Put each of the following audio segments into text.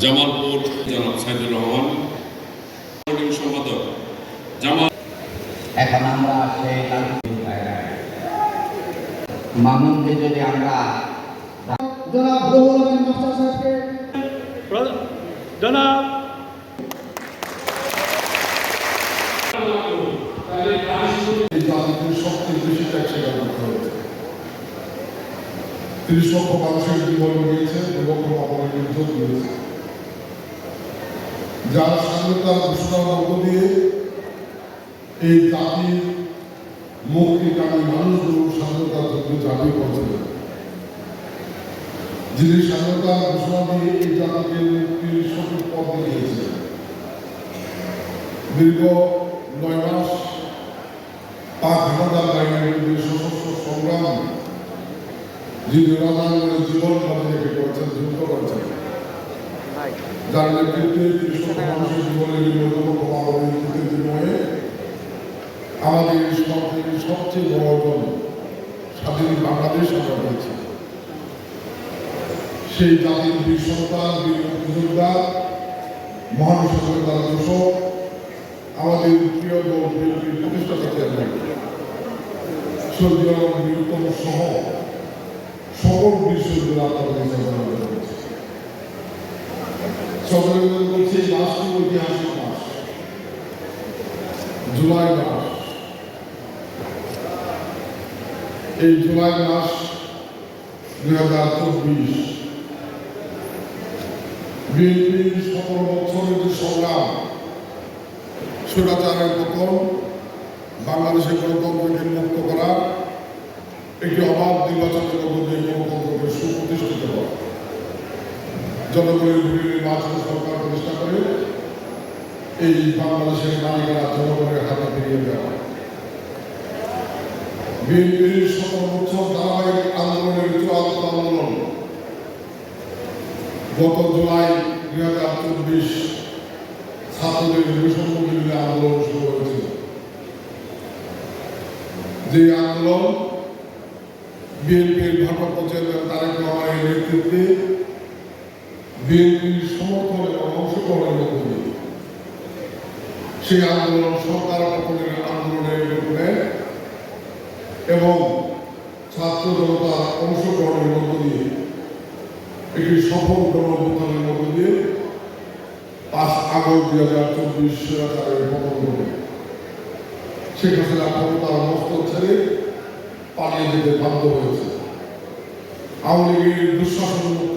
জামালপুর জনাব সাইদুর রহমান সম্পাদক জামাল এখন আমরা সেই মামুনকে যদি আমরা জনাব রুহুল আমিন মাস্টার সাহেবকে জনাব সবচেয়ে বেশি তিরিশ লক্ষ মানুষের জীবন দিয়েছে দু লক্ষ অপরের নির্যোগ দিয়েছে যার স্বাধীনতার ঘোষণার মধ্য দিয়ে এই জাতির মুক্তিকামী মানুষগুলো স্বাধীনতার যুদ্ধে ঝাঁপিয়ে পড়েছিলেন যিনি স্বাধীনতার ঘোষণা দিয়ে এই জাতিকে মুক্তির সঠিক পথ দেখিয়েছিলেন দীর্ঘ নয় মাস পাক হানাদার বাহিনীর সশস্ত্র সংগ্রাম, যিনি রণাঙ্গনে জীবন বাজি রেখে করেছেন, যুদ্ধ করেছেন। যার নেতৃত্বে মানুষের জীবনের কমাবলীর নেতৃত্বের বিনিময়ে আমাদের সবচেয়ে বড় অর্জন স্বাধীন বাংলাদেশ আমরা পেয়েছি। সেই জাতির বীর সন্তান, বীর মুক্তিযোদ্ধা মহান স্বাধীনতার দোষক, আমাদের প্রিয় দল বিএনপির প্রতিষ্ঠাতা চেয়ারম্যান স্বর্গীয় বীরতম সহ সকল বিশ্ববিদ্যালয় আত্মপ্রতিষ্ঠা সকলে বলছে এই মাসটি ঐতিহাসিক মাস জুলাই মাস। এই জুলাই মাস দুই হাজার চব্বিশ। বিএনপির সতেরো বছরের যে সংগ্রাম স্বৈরাচারের পতন বাংলাদেশের গণতন্ত্রকে মুক্ত করা একটি অবাধ নির্বাচনের মধ্য দিয়ে গণতন্ত্রকে জনগণের বিভিন্ন নির্বাচন সরকার প্রতিষ্ঠা করে এই বাংলাদেশের নারীরা জনগণের হাতে ফিরিয়ে দেওয়া বিএনপির বছর ধারাবাহিক আন্দোলনের চূড়ান্ত আন্দোলন গত জুলাই দুই হাজার চব্বিশ ছাত্রদের বিরোধী আন্দোলন শুরু হয়েছিল। যে আন্দোলন বিএনপির ভারপ্রাপ্ত চেয়ারম্যান তারেক রহমানের নেতৃত্বে বিএনপির সমর্থন এবং অংশগ্রহণের মধ্য দিয়ে সেই আন্দোলন সরকার পতনের আন্দোলনের রূপ নেয় এবং ছাত্র জনতার অংশগ্রহণের মধ্য দিয়ে একটি সফল গণঅভ্যুত্থানের মধ্য দিয়ে পাঁচ আগস্ট দুই হাজার চব্বিশ সালের পতন ঘটে শেখ হাসিনা ক্ষমতার মস্তক ছেড়ে পালিয়ে যেতে বাধ্য হয়েছে আওয়ামী লীগের দুঃশাসন মুক্ত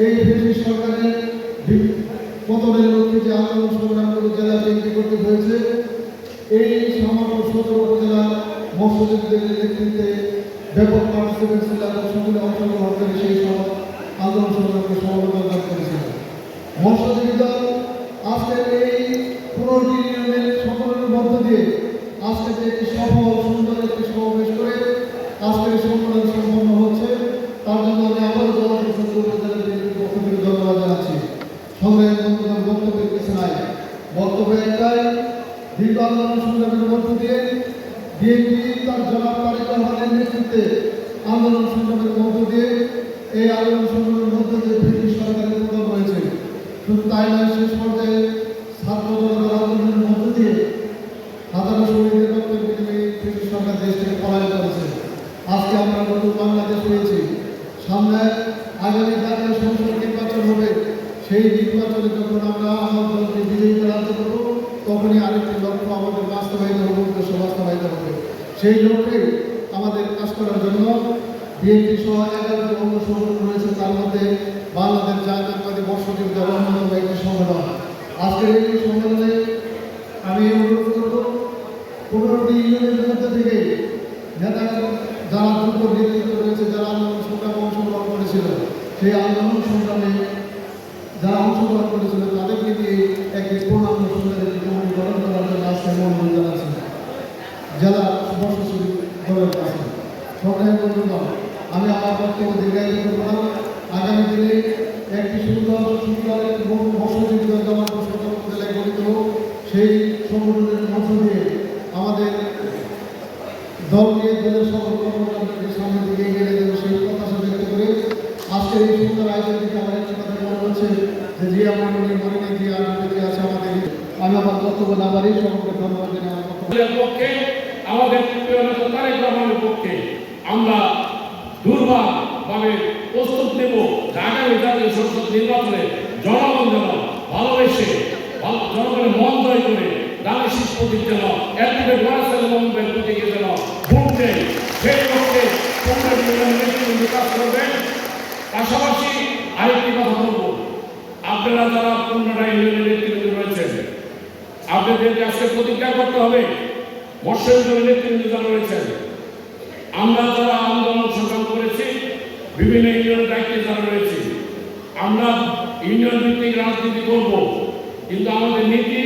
এই ব্রিটিশ সরকারের পতনের লক্ষ্যে যে আন্দোলন সংগ্রামগুলো জেলা করতে হয়েছে, এই সমগ্র সদর উপজেলা মৎস্যজীবীদের নেতৃত্বে ব্যাপক পার্টিসিপেন্ট ছিল এবং সকলে অংশগ্রহণ করে সেই সব আন্দোলন সংগ্রামকে সমবেদনা করেছিল মৎস্যজীবী দল আজকের এই পনেরোটি ইউনিয়নের সকলের মধ্য দিয়ে আজকে একটি সফল, সুন্দর একটি সমাবেশ করে আজকের সম্মেলন সম্পন্ন হচ্ছে তার জন্য আমি আবারও জনপ্রশাসন উপজেলা বিএনপির পক্ষ থেকে ধন্যবাদ জানাচ্ছি সংগ্রামী বন্ধুগণ বক্তব্যের কিছু নাই বক্তব্য একটাই দীর্ঘ আন্দোলন সংগ্রামের মধ্য দিয়ে বিএনপি তার জনাব তারেক রহমানের নেতৃত্বে আন্দোলন মধ্য দিয়ে এই আন্দোলন দিয়ে ব্রিটিশ সরকারের পতন হয়েছে শুধু তাই নয় শেষ পর্যায়ে মধ্য দিয়ে হাজারো শহীদের রক্তের দেশ থেকে পলায়ন করেছে আজকে আমরা পেয়েছি সামনে আগামী জাতীয় সংসদ হবে, সেই নির্বাচনে যখন আমরা আমার দলকে বিজয়ী করাতে করব তখনই আরেকটি লক্ষ্য আমাদের বাস্তবায়িত হবে, উদ্দেশ্য বাস্তবায়িত হবে। সেই লক্ষ্যে আমাদের কাজ করার জন্য বিএনপি সহ এগারোটি অঙ্গ সংগঠন রয়েছে, তার মধ্যে বাংলাদেশ জাতীয়তাবাদী বর্ষজীবী অন্যতম একটি সংগঠন। আজকের এই সম্মেলনে আমি অনুরোধ করব, পনেরোটি ইউনিয়নের মধ্যে থেকে নেতা যারা দ্রুত নেতৃত্ব রয়েছে, যারা আন্দোলন সংগ্রামে অংশগ্রহণ করেছিল, সেই আন্দোলন সংগ্রামে যারা অংশগ্রহণ করেছিল, তাদেরকে দিয়ে একটি পূর্ণাঙ্গ সুন্দরের কমিটি গঠন করার জন্য আজকে অনুরোধ জানাচ্ছি জেলা সুভাষ দলের কাছে বন্ধুগণ আমি আমার বক্তব্য দীর্ঘায়িত করব না। আগামী দিনে একটি সুন্দর সুন্দর এবং বর্ষজীবিত জেলায় গঠিত হোক। সেই সংগঠনের মধ্য দিয়ে আমাদের দলকে দলের সকল কর্মকাণ্ডকে সামনের দিকে এগিয়ে নিয়ে সেই প্রত্যাশা ব্যক্ত করে আজকের এই সুন্দর আয়োজন আমার একটি কথা মনে হচ্ছে? যে জিয়া মন্ডলী মনে জিয়া মন্ডলী আছে আমাদের। আমি আমার বক্তব্য না বাড়ি সকলকে ধন্যবাদ আমার পক্ষে আমাদের পক্ষে আমরা দুর্বলভাবে প্রস্তুত নেব। আগামী জাতীয় সংসদ নির্বাচনে জনগণ যেন ভালোবেসে জনগণের মন জয় করে শীষ প্রতীক যেন অ্যাডভোকেট ওয়ারাসেল মোহাম্মদের প্রতীকে যেন সেই করবেন। পাশাপাশি আরেকটি কথা বলব। আপনারা যারা পনেরোটা ইউনিয়নের নেতৃবৃন্দ রয়েছেন, আপনাদেরকে আজকে প্রতিজ্ঞা করতে হবে। মৎস্যজনের নেতৃবৃন্দ যারা রয়েছেন আমরা যারা আন্দোলন সংগ্রাম করেছি, বিভিন্ন ইউনিয়নের দায়িত্বে যারা রয়েছে, আমরা ইউনিয়ন ভিত্তিক রাজনীতি করব। কিন্তু আমাদের নীতি,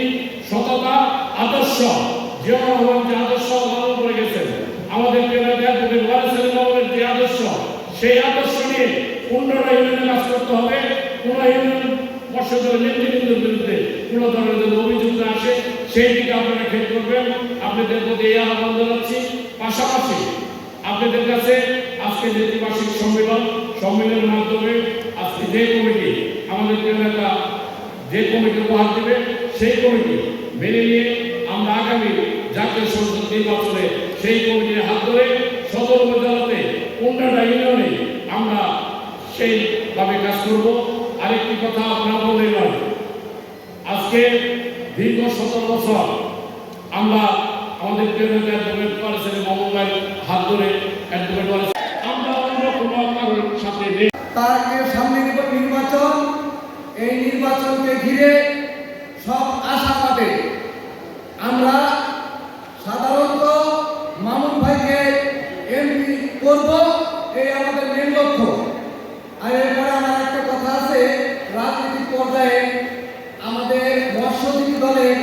সততা, আদর্শ জিয়া রহমান যে আদর্শ পালন করে গেছেন, আমাদের যে আদর্শ, সেই আদর্শ নিয়ে পনেরোটা ইউনিয়নে কাজ করতে হবে। কোন ইউনিয়ন মৎস্যজনের নেতৃবৃন্দের বিরুদ্ধে কোন ধরনের যদি অভিযোগ আসে, সেই দিকে আপনারা খেয়াল করবেন। আপনাদের প্রতি এই আহ্বান জানাচ্ছি। পাশাপাশি আপনাদের কাছে আজকে যে সম্মেলন, সম্মেলনের মাধ্যমে আজকে যে কমিটি আমাদের নেতা যে কমিটি উপহার দেবে, সেই কমিটি মেনে নিয়ে আমরা আগামী জাতীয় সংসদ নির্বাচনে সেই কমিটির হাত ধরে সদর উপজেলাতে পনেরোটা ইউনিয়নে আমরা সেইভাবে কাজ করব। আরেকটি কথা আপনার বলে নয় আজকে দীর্ঘ সতেরো বছর আমরা আমাদের নেতা অ্যাডভোকেট হাত ধরে অ্যাডভোকেট করেছেন আমরা অন্য কোনো সাথে নেই। তার সামনে নির্বাচন। এই নির্বাচনকে ঘিরে সব আশা পাবে আমরা সাধারণত মামুন ভাইকে এমপি করব এই আমাদের মেন লক্ষ্য আর এরপরে আমার একটা কথা আছে রাজনৈতিক পর্যায়ে আমাদের মৎস্যজীবী দলের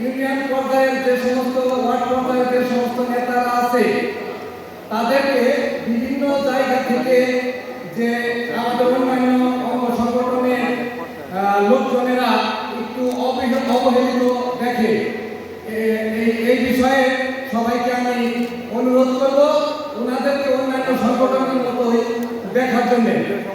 ইউনিয়ন পর্যায়ের যে সমস্ত ওয়ার্ড যে সমস্ত নেতারা আছে, তাদেরকে বিভিন্ন জায়গা থেকে যে আমাদের অন্যান্য অঙ্গ সংগঠনের লোকজনেরা একটু অবহে- অবহেলিত দেখে। এই বিষয়ে সবাইকে আমি অনুরোধ করব, ওনাদেরকে অন্যান্য সংগঠনের মতোই দেখার জন্য।